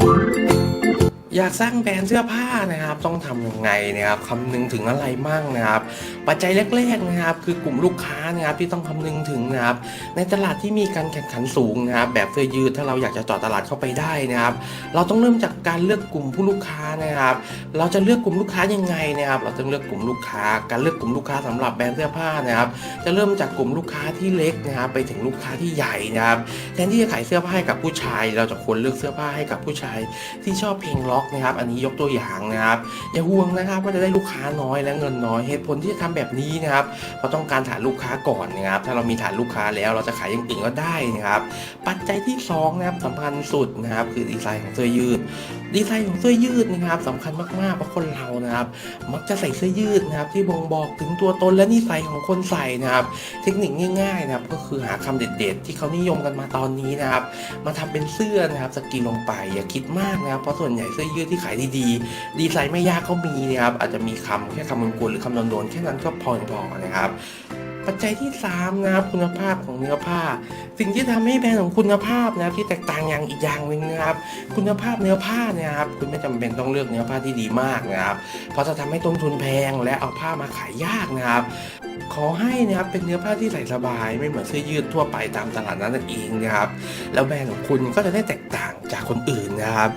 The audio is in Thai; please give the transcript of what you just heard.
Thank you. อยากสร้างแบรนด์เสื้อผ้านะครับ ต้องทำยังไงนะครับคำนึงถึงอะไรมั่งนะครับ ปัจจัยแรกๆนะครับ คือกลุ่มลูกค้านะครับที่ต้องคำนึงถึงนะครับ ในตลาดที่มีการแข่งขันสูงนะครับ แบบเสื้อยืดถ้าเราอยากจะเจาะตลาดเข้าไปได้นะครับ เราต้องเริ่มจากการเลือกกลุ่มผู้ลูกค้านะครับ เราจะเลือกกลุ่มลูกค้ายังไงนะครับ เราต้องเลือกกลุ่มลูกค้า การเลือกกลุ่มลูกค้าสำหรับแบรนด์เสื้อผ้านะครับ จะเริ่มจากกลุ่มลูกค้าที่เล็กนะครับ ไปถึงลูกค้าที่ใหญ่นะครับแทนที่จะขายเสื้อผ้าให้กับผู้ชาย เราจะควรเลือกเสื้อผ้าให้กับผู้ชายที่ชอบเพลงล็อกนะครับ อันนี้ยกตัวอย่างนะครับ อย่าห่วงนะครับว่าจะได้ลูกค้าน้อยและเงินน้อยเหตุผลที่จะทำแบบนี้นะครับเพราะต้องการฐานลูกค้าก่อนนะครับ ถ้าเรามีฐานลูกค้าแล้วเราจะขายอย่างอื่นก็ได้นะครับ ปัจจัยที่สองนะครับสำคัญสุดนะครับ คือดีไซน์ของเสื้อยืด ดีไซน์ของเสื้อยืดนะครับสำคัญมากๆเพราะคนเรานะครับ มักจะใส่เสื้อยืดนะครับ ที่บ่งบอกถึงตัวตนและนิสัยของคนใส่นะครับ เทคนิคง่ายๆนะครับ ก็คือหาคำเด็ด ๆ ที่เขานิยมกันมาตอนนี้นะครับ มาทำเป็นเสื้อนะครับสกรีนลงไปอย่าคิดมากนะครับเพราะส่วนใหญ่เสื้อยืดที่ขายดีๆดีไซน์ไม่ยากเขามีนะครับอาจจะมีคำแค่คำกวนๆหรือคำโดนๆแค่นั้นก็พอพอนะครับ ปัจจัยที่3นะครับคุณภาพของเนื้อผ้า สิ่งที่ทำให้แบรนด์ของคุณภาพนะครับที่แตกต่างอย่างอีกอย่างหนึ่งนะครับ คุณภาพเนื้อผ้าเนะครับคุณไม่จำเป็นต้องเลือกเนื้อผ้าที่ดีมากนะครับ เพราะจะทำให้ต้นทุนแพงและเอาผ้ามาขายยากนะครับขอให้นะครับเป็นเนื้อผ้าที่ใส่สบายไม่เหมือนเสื้อยืดทั่วไปตามตลาดนั้นเองนะครับ แล้วแบรนด์ของคุณก็จะได้แตกต่างจากคนอื่นนะครับ